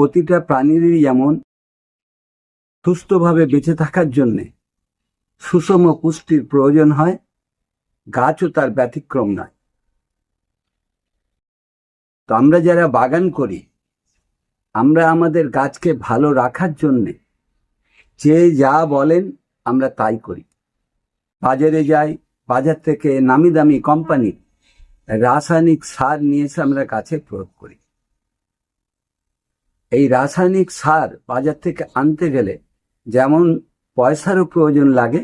প্রতিটা প্রাণীরই যেমন সুস্থভাবে বেঁচে থাকার জন্যে সুষম পুষ্টির প্রয়োজন হয়, গাছও তার ব্যতিক্রম নয়। তো আমরা যারা বাগান করি, আমরা আমাদের গাছকে ভালো রাখার জন্যে যে যা বলেন আমরা তাই করি। বাজারে যাই, বাজার থেকে নামি দামি কোম্পানি রাসায়নিক সার নিয়ে এসে আমরা গাছে প্রয়োগ করি। এই রাসায়নিক সার বাজার থেকে আনতে গেলে যেমন পয়সারও প্রয়োজন লাগে,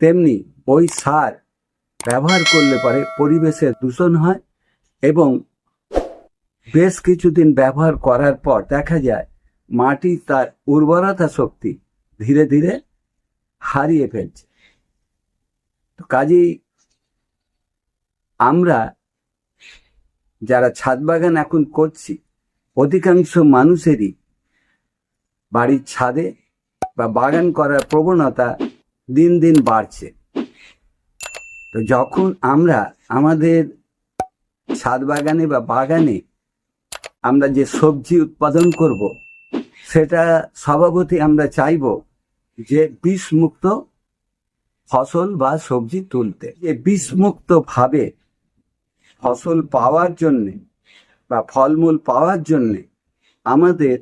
তেমনি ওই সার ব্যবহার করলে পরে পরিবেশের দূষণ হয় এবং বেশ কিছুদিন ব্যবহার করার পর দেখা যায় মাটি তার উর্বরতা শক্তি ধীরে ধীরে হারিয়ে ফেলছে। তো কাজেই আমরা যারা ছাদ বাগান এখন করছি অধিকাংশ মানুষেরই বাড়ির ছাদে বা বাগান করার প্রবণতা দিন দিন বাড়ছে। তো যখন আমরা আমাদের ছাদ বাগানে বা বাগানে আমরা যে সবজি উৎপাদন করব, সেটা স্বভাবতই আমরা চাইব যে বিষমুক্ত ফসল বা সবজি তুলতে। যে বিষমুক্ত ভাবে ফসল পাওয়ার জন্যে বা ফলমূল পাওয়ার জন্যে আমাদের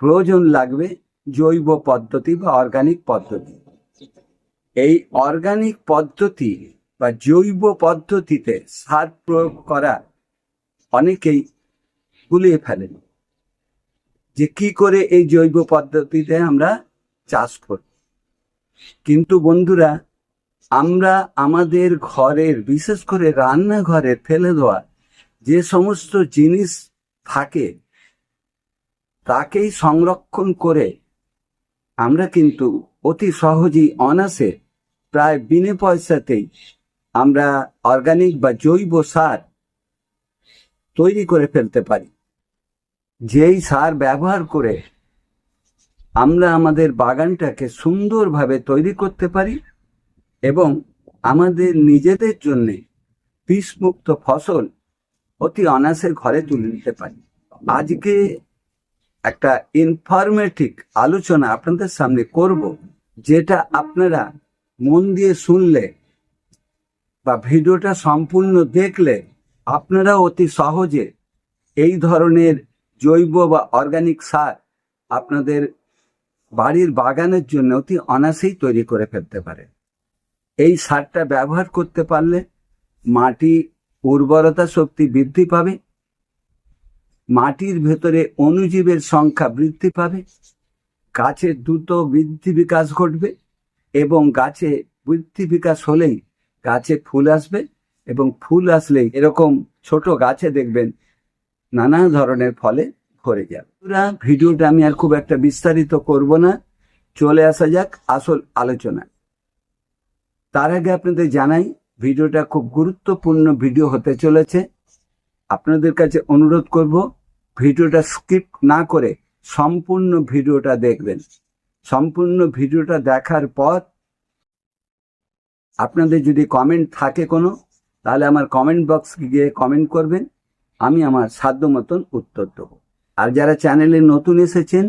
প্রয়োজন লাগবে জৈব পদ্ধতি বা অর্গানিক পদ্ধতি। এই অর্গানিক পদ্ধতি বা জৈব পদ্ধতিতে সার প্রয়োগ করা অনেকেই গুলিয়ে ফেলেন যে কি করে এই জৈব পদ্ধতিতে আমরা চাষ করব। কিন্তু বন্ধুরা, আমরা আমাদের ঘরের, বিশেষ করে রান্নাঘরের ফেলে দেওয়া যে সমস্ত জিনিস থাকে, তাকেই সংরক্ষণ করে আমরা কিন্তু অতি সহজেই অনাসে প্রায় বিনে পয়সাতেই আমরা অর্গানিক বা জৈব সার তৈরি করে ফেলতে পারি। যেই সার ব্যবহার করে আমরা আমাদের বাগানটাকে সুন্দরভাবে তৈরি করতে পারি এবং আমাদের নিজেদের জন্যে বিষমুক্ত ফসল অতি অনায়াসে ঘরে তুলে নিতে পারি। আজকে একটা ইনফরমেটিভ আলোচনা আপনাদের সামনে করব, যেটা আপনারা মন দিয়ে শুনলে বা ভিডিওটা সম্পূর্ণ দেখলে আপনারা অতি সহজে এই ধরনের জৈব বা অর্গানিক সার আপনাদের বাড়ির বাগানের জন্য অতি অনাসেই তৈরি করে ফেলতে পারে। এই সারটা ব্যবহার করতে পারলে মাটি উর্বরতা শক্তি বৃদ্ধি পাবে, মাটির ভেতরে অণুজীবের সংখ্যা বৃদ্ধি পাবে গাছের দ্রুত বৃদ্ধি বিকাশ ঘটবে এবং গাছে বৃদ্ধি বিকাশ হলেই গাছে ফুল আসবে এবং ফুল আসলেই এরকম ছোট গাছে দেখবেন নানা ধরনের ফলে ভরে যাবে। ভিডিওটা আমি আর খুব একটা বিস্তারিত করব না। চলে আসা যাক আসল আলোচনা তার আগে আপনাদের জানাই ভিডিওটা খুব গুরুত্বপূর্ণ ভিডিও হতে চলেছে। আপনাদের কাছে অনুরোধ করব, ভিডিওটা স্কিপ না করে সম্পূর্ণ ভিডিওটা দেখবেন। সম্পূর্ণ ভিডিওটা দেখার পর আপনাদের যদি কমেন্ট থাকে কোনো, তাহলে আমার কমেন্ট বক্স গিয়ে কমেন্ট করবেন। আমি আমার সাধ্য মতন উত্তর দেবো। আর যারা চ্যানেলে নতুন এসেছেন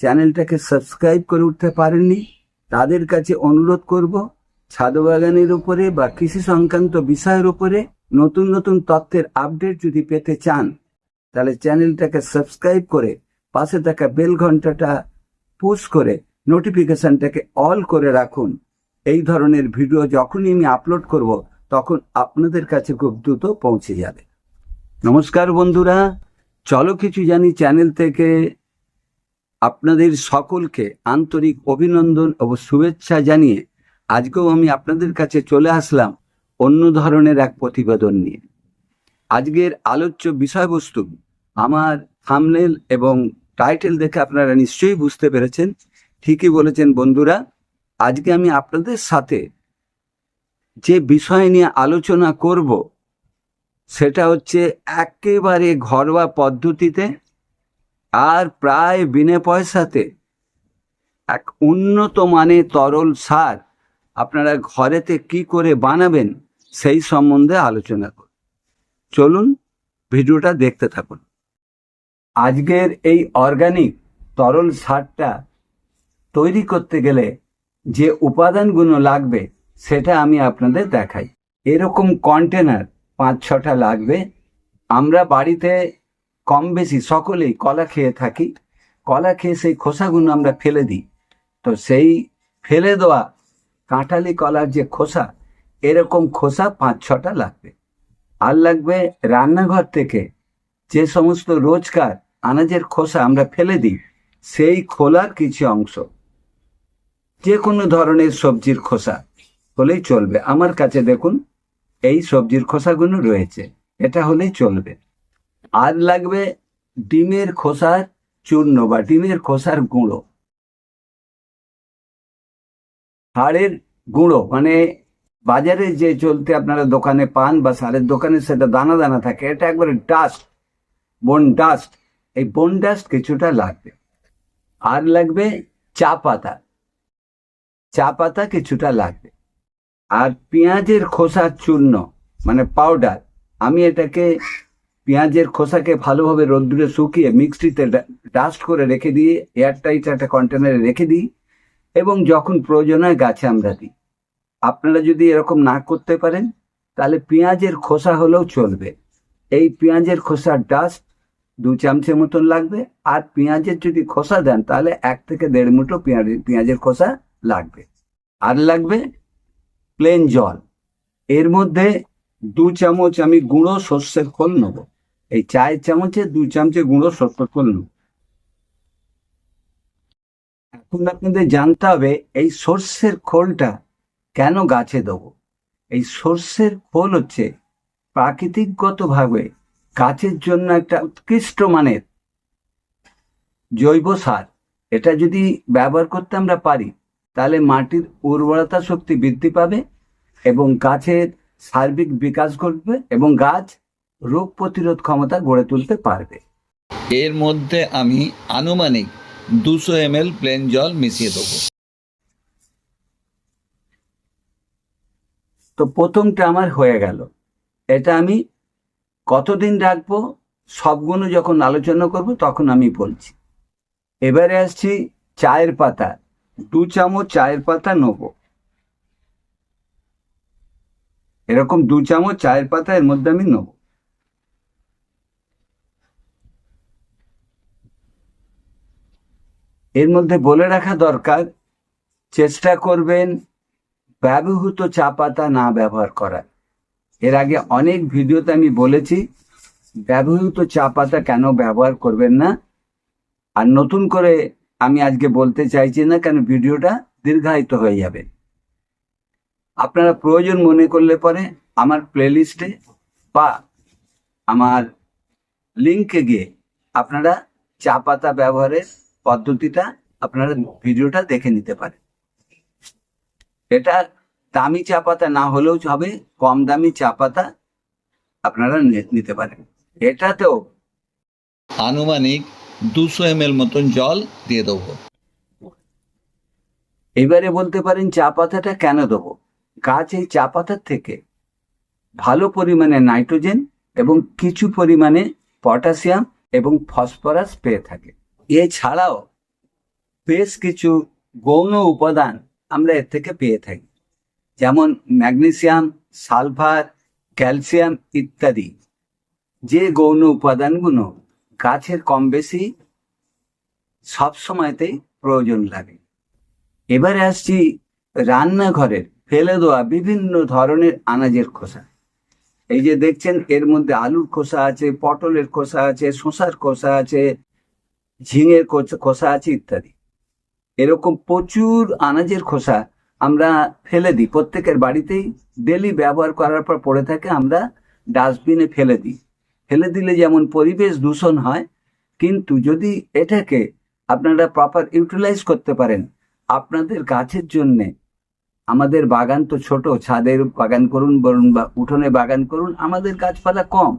চ্যানেলটাকে সাবস্ক্রাইব করে উঠতে পারেননি, তাদের কাছে অনুরোধ করব ছাদ বাগানের উপরে বা কৃষি সংক্রান্ত বিষয়ের উপরে নতুন নতুন তথ্যের আপডেট যদি পেতে চান, তাহলে চ্যানেলটাকে সাবস্ক্রাইব করে পাশে থাকা বেল ঘন্টাটা পুশ করে নোটিফিকেশনটাকে অল করে রাখুন। এই ধরনের ভিডিও যখনই আমি আপলোড করব, তখন আপনাদের কাছে খুব দ্রুত পৌঁছে যাবে। নমস্কার বন্ধুরা, চলো কিছু জানি চ্যানেল থেকে। আপনাদের সকলকে আন্তরিক অভিনন্দন ও শুভেচ্ছা জানিয়ে আজকেও আমি আপনাদের কাছে চলে আসলাম অন্য ধরনের এক প্রতিবেদন নিয়ে। আজকের আলোচ্য বিষয়বস্তু আমার থামনেল এবং টাইটেল দেখে আপনারা নিশ্চয়ই বুঝতে পেরেছেন। ঠিকই বলেছেন বন্ধুরা, আজকে আমি আপনাদের সাথে যে বিষয় নিয়ে আলোচনা করব, সেটা হচ্ছে একেবারে ঘরোয়া পদ্ধতিতে আর প্রায় বিনে পয়সাতে এক উন্নত মানের তরল সার আপনারা ঘরেতে কি করে বানাবেন সেই সম্বন্ধে আলোচনা করুন। চলুন ভিডিওটা দেখতে থাকুন। আজকের এই অর্গানিক তরল সারটা তৈরি করতে গেলে যে উপাদানগুলো লাগবে সেটা আমি আপনাদের দেখাই। এরকম কন্টেনার পাঁচ ছটা লাগবে। আমরা বাড়িতে কম বেশি সকলেই কলা খেয়ে থাকি। কলা খেয়ে সেই খোসাগুলো আমরা ফেলে দিই। তো সেই ফেলে দেওয়া কাঁঠালি কলার যে খোসা, এরকম খোসা পাঁচ ছটা লাগবে। আর লাগবে রান্নাঘর থেকে যে সমস্ত রোজকার আনাজের খোসা আমরা ফেলে দিই, সেই খোলার কিছু অংশ। যে কোনো ধরনের সবজির খোসা হলেই চলবে। আমার কাছে দেখুন, এই সবজির খোসাগুলো রয়েছে, এটা হলেই চলবে। আর লাগবে ডিমের খোসার চূর্ণ বা ডিমের খোসার গুঁড়ো। হাড়ের গুঁড়ো মানে বাজারে যে চলতে আপনারা দোকানে পান বা সারের দোকানে, সেটা দানা দানা থাকে, এটা একবারে ডাস্ট বন ডাস্ট এই বন ডাস্ট কিছুটা লাগবে। আর লাগবে চা পাতা। চা পাতা কিছুটা লাগবে। আর পেঁয়াজের খোসার চূর্ণ মানে পাউডার আমি এটাকে পেঁয়াজের খোসাকে ভালোভাবে রোদ্দুরে শুকিয়ে মিক্সটিতে ডাস্ট করে রেখে দিয়ে এয়ারটাইট একটা কন্টেনারে রেখে দিই। এবং যখন প্রয়োজন হয় গাছে আমরা দিই। আপনারা যদি এরকম না করতে পারেন, তাহলে পেঁয়াজের খোসা হলেও চলবে। এই পেঁয়াজের খোসার ডাস্ট দু চামচের মতন লাগবে, আর পেঁয়াজের যদি খোসা দেন, তাহলে এক থেকে দেড় মুঠো পেঁয়াজ, পেঁয়াজের খোসা লাগবে। আর লাগবে প্লেন জল। এর মধ্যে দু চামচ আমি গুঁড়ো সর্ষের খোল নেব। এই চায়ের চামচে দু চামচে গুঁড়ো সর্ষের খোল নেব। এখন আপনাদের জানতে হবে, এই সর্ষের খোলটা কেন গাছে দেবো? এই সর্ষের খোল হচ্ছে প্রাকৃতিকগতভাবে গাছের জন্য একটা উৎকৃষ্ট মানের জৈব সার। এটা যদি ব্যবহার করতে আমরা পারি, তাহলে মাটির উর্বরতা শক্তি বৃদ্ধি পাবে এবং গাছের সার্বিক বিকাশ ঘটবে এবং গাছ রোগ প্রতিরোধ ক্ষমতা গড়ে তুলতে পারবে। এর মধ্যে আমি আনুমানিক দুশো এম প্লেন জল মিশিয়ে দেবো। তো প্রথমটা আমার হয়ে গেল। এটা আমি কতদিন রাখব, সবগুলো যখন আলোচনা করব তখন আমি বলছি। এবারে আসছি চায়ের পাতা, দু চামচ চায়ের পাতা নেব। এরকম দু চামচ চায়ের পাতা এর মধ্যে আমি নেব। এর মধ্যে বলে রাখা দরকার, চেষ্টা করবেন ব্যবহৃত চা পাতা না ব্যবহার করার। এর আগে অনেক ভিডিওতে আমি বলেছি, ব্যবহৃত চা পাতা কেন ব্যবহার করবেন না? আর নতুন করে আমি আজকে বলতে চাইছি না, কেন ভিডিওটা দীর্ঘায়িত হয়ে যাবে। আপনারা প্রয়োজন মনে করলে পরে আমার প্লেলিস্টে বা আমার লিঙ্কে গিয়ে আপনারা চা পাতা ব্যবহারের পদ্ধতিটা আপনারা ভিডিওটা দেখে নিতে পারেন। এটা দামি চা পাতা না হলেও হবে কম দামি চা পাতা আপনারা নিতে পারেন। এটাতেও আনুমানিক দুশো এম এল মতন জল দিয়ে দেবো। এবারে বলতে পারেন চা পাতাটা কেন দেবো? গাছ এই চা পাতার থেকে ভালো পরিমাণে নাইট্রোজেন এবং কিছু পরিমাণে পটাশিয়াম এবং ফসফরাস পেয়ে থাকে। এছাড়াও বেশ কিছু গৌণ উপাদান আমরা এর থেকে পেয়ে থাকি। যেমন ম্যাগনেসিয়াম, সালফার, ক্যালসিয়াম ইত্যাদি। যে গৌণ উপাদানগুলো গাছের কম বেশি সব সময়তেই প্রয়োজন লাগে। এবারে আসছি রান্নাঘরের ফেলে দেওয়া বিভিন্ন ধরনের আনাজের খোসা। এই যে দেখছেন, এর মধ্যে আলুর খোসা আছে, পটলের খোসা আছে, শসার খোসা আছে ঝিঙের খোসা- আছে ইত্যাদি। এরকম প্রচুর আনাজের খোসা আমরা ফেলে দিই। প্রত্যেকের বাড়িতেই ডেলি ব্যবহার করার পর পড়ে থাকে, আমরা ডাস্টবিনে ফেলে দিই। ফেলে দিলে যেমন পরিবেশ দূষণ হয়, কিন্তু যদি এটাকে আপনারা প্রপার ইউটিলাইজ করতে পারেন, আপনাদের গাছের জন্যে, আমাদের বাগান তো ছোট, ছাদের বাগান করুন, বলুন বা উঠোনে বাগান করুন, আমাদের গাছপালা কম।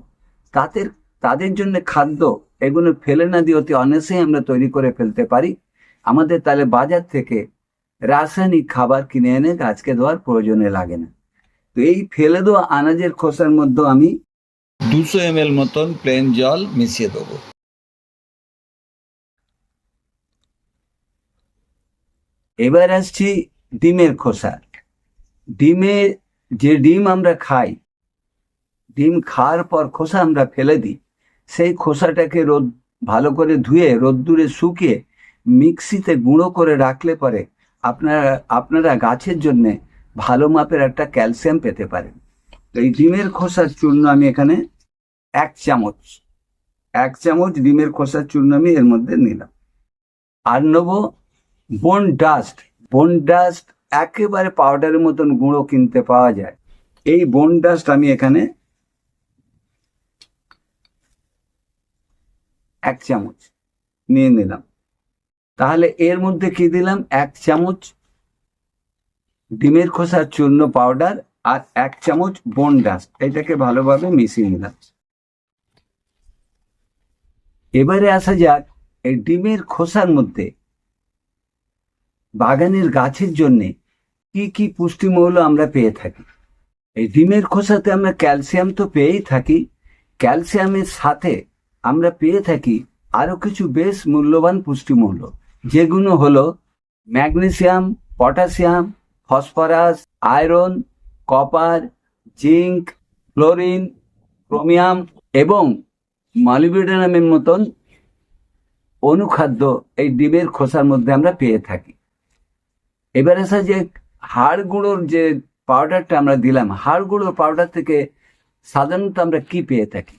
তাদের তাদের জন্য খাদ্য এগুলো ফেলে না দিয়ে অতি অনেসেই আমরা তৈরি করে ফেলতে পারি। আমাদের তাহলে বাজার থেকে রাসায়নিক খাবার কিনে এনে গাছকে দেওয়ার প্রয়োজনে লাগে না। তো এই ফেলে দেওয়া আনাজের খোসার মধ্যে আমি দুশো এম এল মতন প্লেন জল মিশিয়ে দেবো। এবার আসছি ডিমের খোসা। ডিমে যে ডিম আমরা খাই, ডিম খাওয়ার পর খোসা আমরা ফেলে দিই। সেই খোসাটাকে রোদ, ভালো করে ধুয়ে, রোদ্দুরে শুকিয়ে মিক্সিতে গুঁড়ো করে রাখলে পরে আপনারা আপনারা গাছের জন্য ভালো মাপের একটা ক্যালসিয়াম পেতে পারেন। তো এই ডিমের খোসার চূর্ণ আমি এখানে এক চামচ এক চামচ ডিমের খোসার চূর্ণ আমি এর মধ্যে নিলাম। আর নেব বোন ডাস্ট বোন ডাস্ট একেবারে পাউডারের মতন গুঁড়ো কিনতে পাওয়া যায়। এই বোন ডাস্ট আমি এখানে এক চামচ। নিয়ে নিলাম। তাহলে এর মধ্যে কি দিলাম? এক চামচ ডিমের খোসার চূর্ণ পাউডার আর এক চামচ বোন ডাস্ট এটাকে ভালোভাবে মিশিয়ে নিলাম। এবারে আসা যাক এই ডিমের খোসার মধ্যে বাগানের গাছের জন্য কি কি পুষ্টিমৌল আমরা পেয়ে থাকি। এই ডিমের খোসাতে আমরা ক্যালসিয়াম তো পেয়েই থাকি। ক্যালসিয়ামের সাথে আমরা পেয়ে থাকি আরও কিছু বেশ মূল্যবান পুষ্টিমূল্য, যেগুলো হলো magnesium potassium phosphorus, iron, copper, zinc, chlorine, chromium এবং মালিবিডানামের মতন অনুখাদ্য এই ডিমের খোসার মধ্যে আমরা পেয়ে থাকি। এবার আসা যে হাড় গুঁড়োর যে পাউডারটা আমরা দিলাম, হাড় গুঁড়োর পাউডার থেকে সাধারণত আমরা কি পেয়ে থাকি?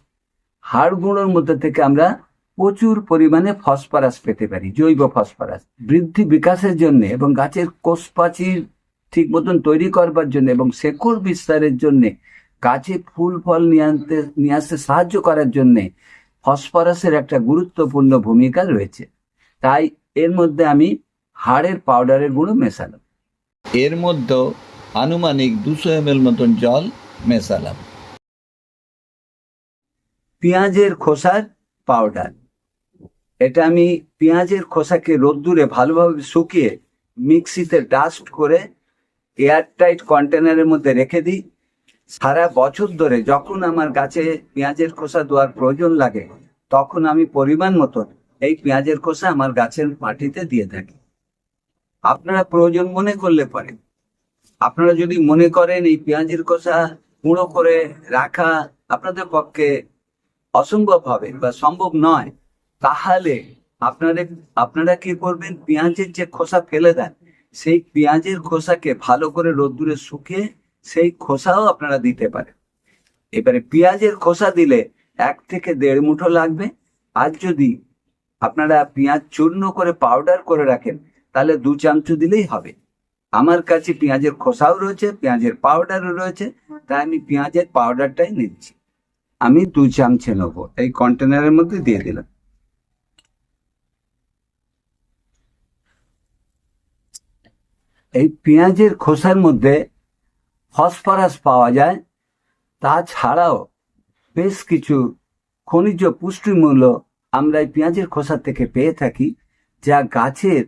হাড় গুঁড়োর মধ্যে থেকে আমরা প্রচুর পরিমাণে ফসফরাস পেতে পারি, জৈব ফসফরাস। বৃদ্ধি বিকাশের জন্য এবং গাছের কোষ প্রাচীর ঠিক মতন তৈরি করবার জন্য এবং শেকড় বিস্তারের জন্য, গাছে ফুল, ফল নিয়ে আনতে, নিয়ে আসতে সাহায্য করার জন্য ফসফরাসের একটা গুরুত্বপূর্ণ ভূমিকা রয়েছে। তাই এর মধ্যে আমি হাড়ের পাউডারের গুঁড়ো মেশালাম। এর মধ্যেও আনুমানিক দুশো এম মতন জল মেশালাম। পেঁয়াজের খোসার পাউডার এটা আমি পেঁয়াজের খোসাকে রোদ্দুরে ভালোভাবে শুকিয়ে মিক্সিতে ডাস্ট করে এয়ারটাইট কন্টেনারের মধ্যে রেখে দিই। সারা বছর ধরে যখন আমার গাছে পেঁয়াজের খোসা দেওয়ার প্রয়োজন লাগে, তখন আমি পরিমাণ মতন এই পেঁয়াজের খোসা আমার গাছের মাটিতে দিয়ে থাকি। আপনারা প্রয়োজন মনে করলে পারেন। আপনারা যদি মনে করেন এই পেঁয়াজের খোসা গুঁড়ো করে রাখা আপনাদের পক্ষে অসম্ভব হবে বা সম্ভব নয়, তাহলে আপনারা আপনারা কি করবেন? পেঁয়াজের যে খোসা ফেলে দেন, সেই পেঁয়াজের খোসাকে ভালো করে রোদ্দুরে শুকিয়ে সেই খোসাও আপনারা দিতে পারেন। এবারে পেঁয়াজের খোসা দিলে এক থেকে দেড় মুঠো লাগবে। আর যদি আপনারা পেঁয়াজ চূর্ণ করে পাউডার করে রাখেন, তাহলে দু চামচ দিলেই হবে। আমার কাছে পেঁয়াজের খোসাও রয়েছে, পেঁয়াজের পাউডারও রয়েছে, তাই আমি পেঁয়াজের পাউডারটাই নিচ্ছি। আমি দু চামচে নেব এই কন্টেনারের মধ্যে দিয়ে দিলাম। এই পেঁয়াজের খোসার মধ্যে ফসফরাস পাওয়া যায়। তাছাড়াও বেশ কিছু খনিজ পুষ্টিমূল্য আমরা এই পেঁয়াজের খোসা থেকে পেয়ে থাকি, যা গাছের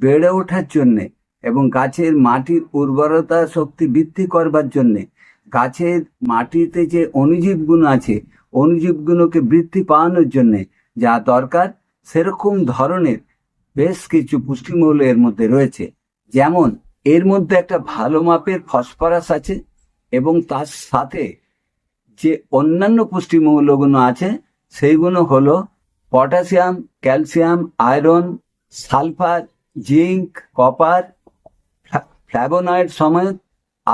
বেড়ে ওঠার জন্যে এবং গাছের মাটির উর্বরতা শক্তি বৃদ্ধি করবার জন্যে গাছের মাটিতে যে অণুজীবগুলো আছে অণুজীবগুলোকে বৃদ্ধি পাওয়ানোর জন্যে যা দরকার, সেরকম ধরনের বেশ কিছু পুষ্টিমূল্য এর মধ্যে রয়েছে। যেমন, এর মধ্যে একটা ভালো মাপের ফসফরাস আছে এবং তার সাথে যে অন্যান্য পুষ্টিমূল্যগুলো আছে সেইগুলো হলো potassium, calcium, iron, sulphur zinc copper flavonoid সমেত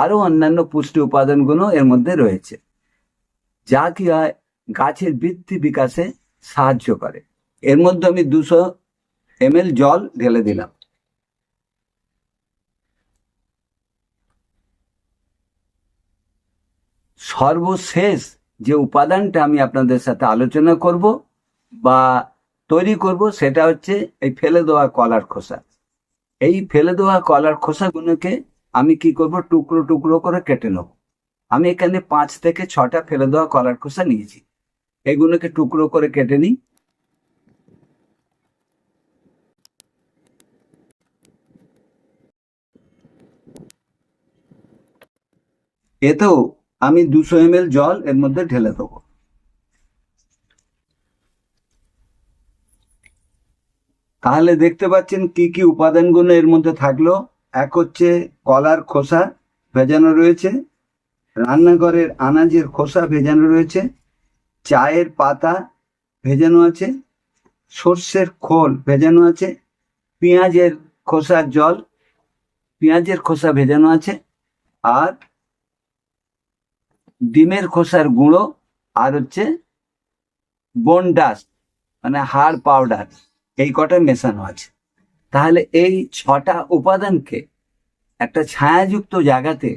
আরও অন্যান্য পুষ্টি উপাদানগুলো এর মধ্যে রয়েছে, যা কি হয় গাছের বৃদ্ধি বিকাশে সাহায্য করে। এর মধ্যে আমি দুশো এম জল ঢেলে দিলাম। সর্বশেষ যে উপাদানটা আমি আপনাদের সাথে আলোচনা করব বা তৈরি করব, সেটা হচ্ছে এই ফেলে দেওয়া কলার খোসা। এই ফেলে দেওয়া কলার খোসাগুলোকে আমি কি করব? টুকরো টুকরো করে কেটে নেব। আমি এখানে পাঁচ থেকে ছটা ফেলে দেওয়া কলার খোসা নিয়েছি। এগুলোকে টুকরো করে কেটে নিই। এতেও আমি দুশো এম জল এর মধ্যে ঢেলে দেবো। তাহলে দেখতে পাচ্ছেন কি কি উপাদানগুলো এর মধ্যে থাকল। এক হচ্ছে কলার খোসা ভেজানো রয়েছে, রান্নাঘরের আনাজের খোসা ভেজানো রয়েছে, চায়ের পাতা ভেজানো আছে, সর্ষের খোল ভেজানো আছে, পেঁয়াজের খোসার জল, পেঁয়াজের খোসা ভেজানো আছে, আর ডিমের খোসার গুঁড়ো, আর হচ্ছে বোন ডাস্ট মানে হাড় পাউডার এই কটা মেশানো আছে। তাহলে এই ছটা উপাদানকে একটা ছায়াযুক্ত জায়গাতে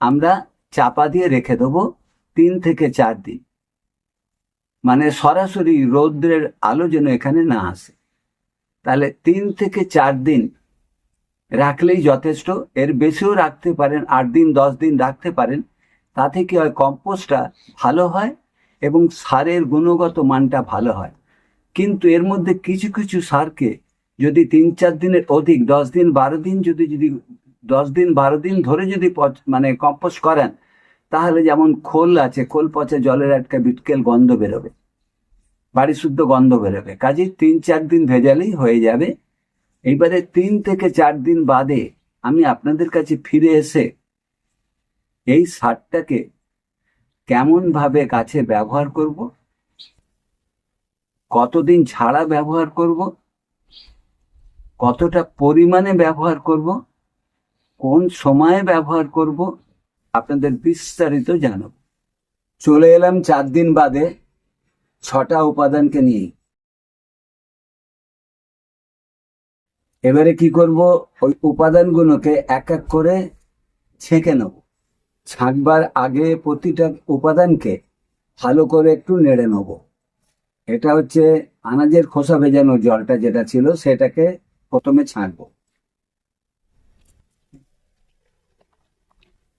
আমরা চাপা দিয়ে রেখে দেবো তিন থেকে চার দিন। মানে সরাসরি রৌদ্রের আলো যেন এখানে না আসে। তাহলে তিন থেকে চার দিন রাখলেই যথেষ্ট, এর বেশিও রাখতে পারেন, আট দিন, দশ দিন রাখতে পারেন। তাতে কি হয়, কম্পোস্টটা ভালো হয় এবং সারের গুণগত মানটা ভালো হয়। কিন্তু এর মধ্যে কিছু কিছু সারকে যদি তিন, চার দিনের অধিক, দশ দিন, বারো দিন যদি যদি দশ দিন, বারো দিন ধরে যদি মানে কম্পোস্ট করেন, তাহলে যেমন খোল আছে, খোল পচে জলের একটা বিটকেল গন্ধ বেরোবে। বাড়ি শুদ্ধ গন্ধ বেরোবে। কাজেই তিন, চার দিন ভেজালেই হয়ে যাবে। এইবারে তিন থেকে চার দিন বাদে আমি আপনাদের কাছে ফিরে এসে এই সারটাকে কেমন ভাবে গাছে ব্যবহার করব, কতদিন ছাড়া ব্যবহার করব কতটা পরিমাণে ব্যবহার করব, কোন সময়ে ব্যবহার করব, আপনাদের বিস্তারিত জানাব। চলে এলাম চার দিন বাদে ছটা উপাদানকে নিয়ে। এবারে কি করব, ওই উপাদানগুলোকে এক এক করে ছেঁকে নেব। ছাঁকবার আগে প্রতিটা উপাদানকে ভালো করে একটু নেড়ে নেব। এটা হচ্ছে আনাজের খোসা ভেজানো জলটা যেটা ছিল, সেটাকে প্রথমে ছাঁকবো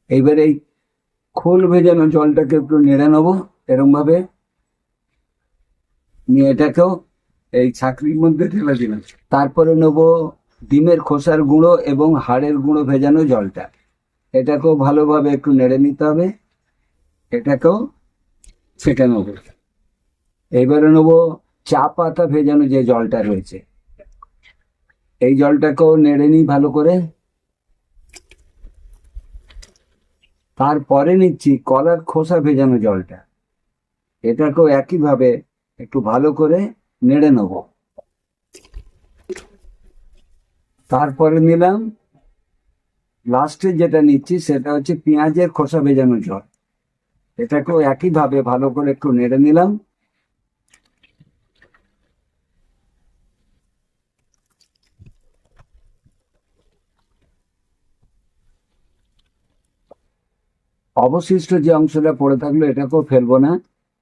এইবার এই খোল ভেজানো জলটাকে একটু নেড়ে নেব এরম ভাবে নিয়ে এটাকেও এই ছাকরির মধ্যে ঢেলে দিলাম। তারপরে নেব ডিমের খোসার গুঁড়ো এবং হাড়ের গুঁড়ো ভেজানো জলটা। এটাকেও ভালোভাবে একটু নেড়ে নিতে হবে। এটাকেও ছেঁকে নেব। এইবারে নেব চা পাতা ভেজানো যে জলটা রয়েছে। এই জলটাকেও নেড়ে নিই ভালো করে। তারপরে নিচ্ছি কলার খোসা ভেজানো জলটা। এটাকেও একইভাবে একটু ভালো করে নেড়ে নেব। তারপরে নিলাম। লাস্টে যেটা নিচ্ছি সেটা হচ্ছে পেঁয়াজের খোসা ভেজানো জল। এটাকেও একইভাবে ভালো করে একটু নেড়ে নিলাম। অবশিষ্ট যে অংশটা পড়ে থাকল এটাকেও ফেলব না।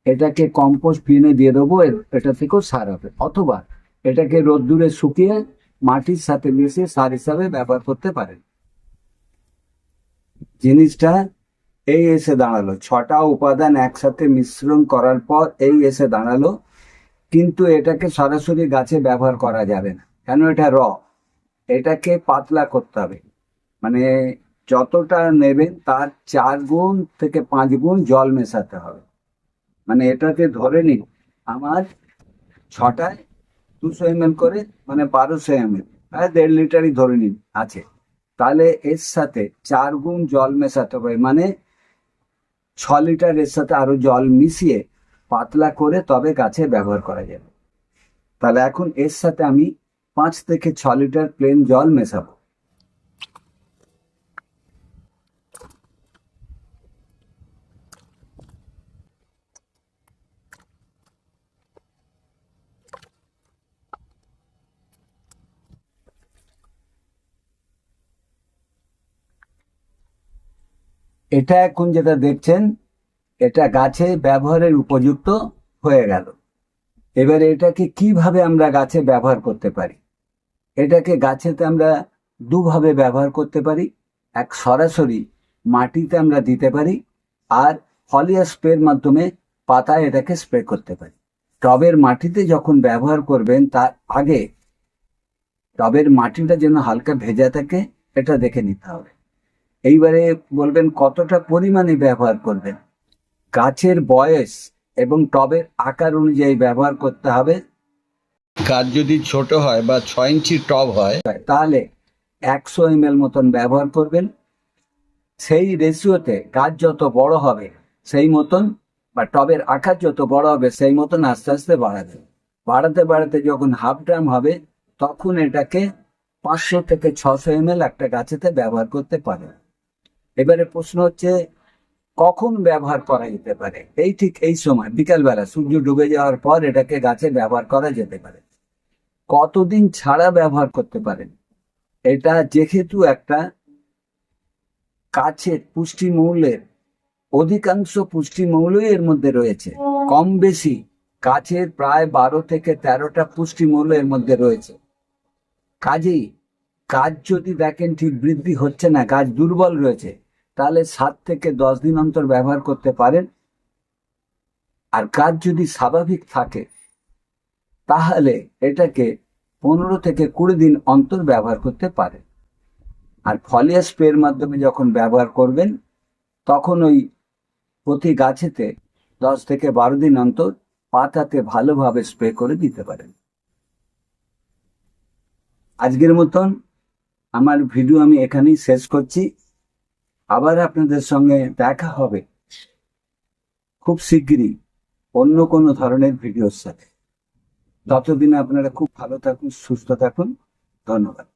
এটাকে কম্পোস্ট বিনে দিয়ে দেবো এটা থেকেও সার হবে। অথবা এটাকে রোদ্দুরে শুকিয়ে মাটির সাথে মিশিয়ে সার হিসাবে ব্যবহার করতে পারেন। জিনিসটা এই এসে দাঁড়াল। ছটা উপাদান একসাথে মিশ্রণ করার পর এই এসে দাঁড়াল। কিন্তু এটাকে সরাসরি গাছে ব্যবহার করা যাবে না। কেন? এটা র এটাকে পাতলা করতে হবে। মানে যতটা নেবেন তার চার গুণ থেকে পাঁচ গুণ জল মেশাতে হবে। মানে এটাকে ধরে নিন, আমার ছটায় দুশো এম করে মানে বারোশো এম এল দেড় লিটারই ধরে নিন, আছে। তাহলে এর সাথে চার গুণ জল মেশাতে হবে মানে ছ লিটার এর সাথে আরও জল মিশিয়ে পাতলা করে তবে গাছে ব্যবহার করা যাবে। তাহলে এখন এর সাথে আমি পাঁচ থেকে ছ লিটার প্লেন জল মেশাবো। এটা এখন যেটা দেখছেন, এটা গাছে ব্যবহারের উপযুক্ত হয়ে গেল। এবারে এটাকে কীভাবে আমরা গাছে ব্যবহার করতে পারি? এটাকে গাছেতে আমরা দুভাবে ব্যবহার করতে পারি। এক সরাসরি মাটিতে আমরা দিতে পারি আর ফলিয়া স্প্রের মাধ্যমে পাতায় এটাকে স্প্রে করতে পারি। টবের মাটিতে যখন ব্যবহার করবেন, তার আগে টবের মাটিটা যেন হালকা ভেজা থাকে, এটা দেখে নিতে হবে। এইবারে বলবেন কতটা পরিমাণে ব্যবহার করবেন? গাছের বয়স এবং টবের আকার অনুযায়ী ব্যবহার করতে হবে। গাছ যদি ছোট হয় বা ছয় ইঞ্চি টব হয় হয়, তাহলে একশো এম এল মতন ব্যবহার করবেন। সেই রেশিওতে গাছ যত বড় হবে সেই মতন বা টবের আকার যত বড় হবে সেই মতন আস্তে আস্তে বাড়াবে। বাড়াতে বাড়াতে যখন হাফ ড্রাম হবে তখন এটাকে পাঁচশো থেকে ছশো এম একটা গাছেতে ব্যবহার করতে পারে এবারে প্রশ্ন হচ্ছে, কখন ব্যবহার করা যেতে পারে? এই ঠিক এই সময়, বিকালবেলা সূর্য ডুবে যাওয়ার পর এটাকে গাছে ব্যবহার করা যেতে পারে। কতদিন ছাড়া ব্যবহার করতে পারেন? এটা যেহেতু একটা কাছের পুষ্টিমূল্যের অধিকাংশ পুষ্টিমূল্যই এর মধ্যে রয়েছে। কম বেশি কাছের প্রায় বারো থেকে তেরোটা পুষ্টিমূল্য এর মধ্যে রয়েছে। কাজেই কাজ যদি দেখেন ঠিক বৃদ্ধি হচ্ছে না, গাছ দুর্বল রয়েছে তাহলে সাত থেকে দশ দিন অন্তর ব্যবহার করতে পারেন। আর কাজ যদি স্বাভাবিক থাকে, তাহলে এটাকে পনেরো থেকে কুড়ি দিন অন্তর ব্যবহার করতে পারেন। আর ফলিয়া স্প্রের মাধ্যমে যখন ব্যবহার করবেন, তখন ওই প্রতি গাছেতে দশ থেকে বারো দিন অন্তর পাতাতে ভালোভাবে স্প্রে করে দিতে পারেন। আজকের মতন আমার ভিডিও আমি এখানেই শেষ করছি। আবার আপনাদের সঙ্গে দেখা হবে। খুব শিগগিরই অন্য কোনো ধরনের ভিডিওর সাথে। ততদিন আপনারা খুব ভালো থাকুন, সুস্থ থাকুন। ধন্যবাদ।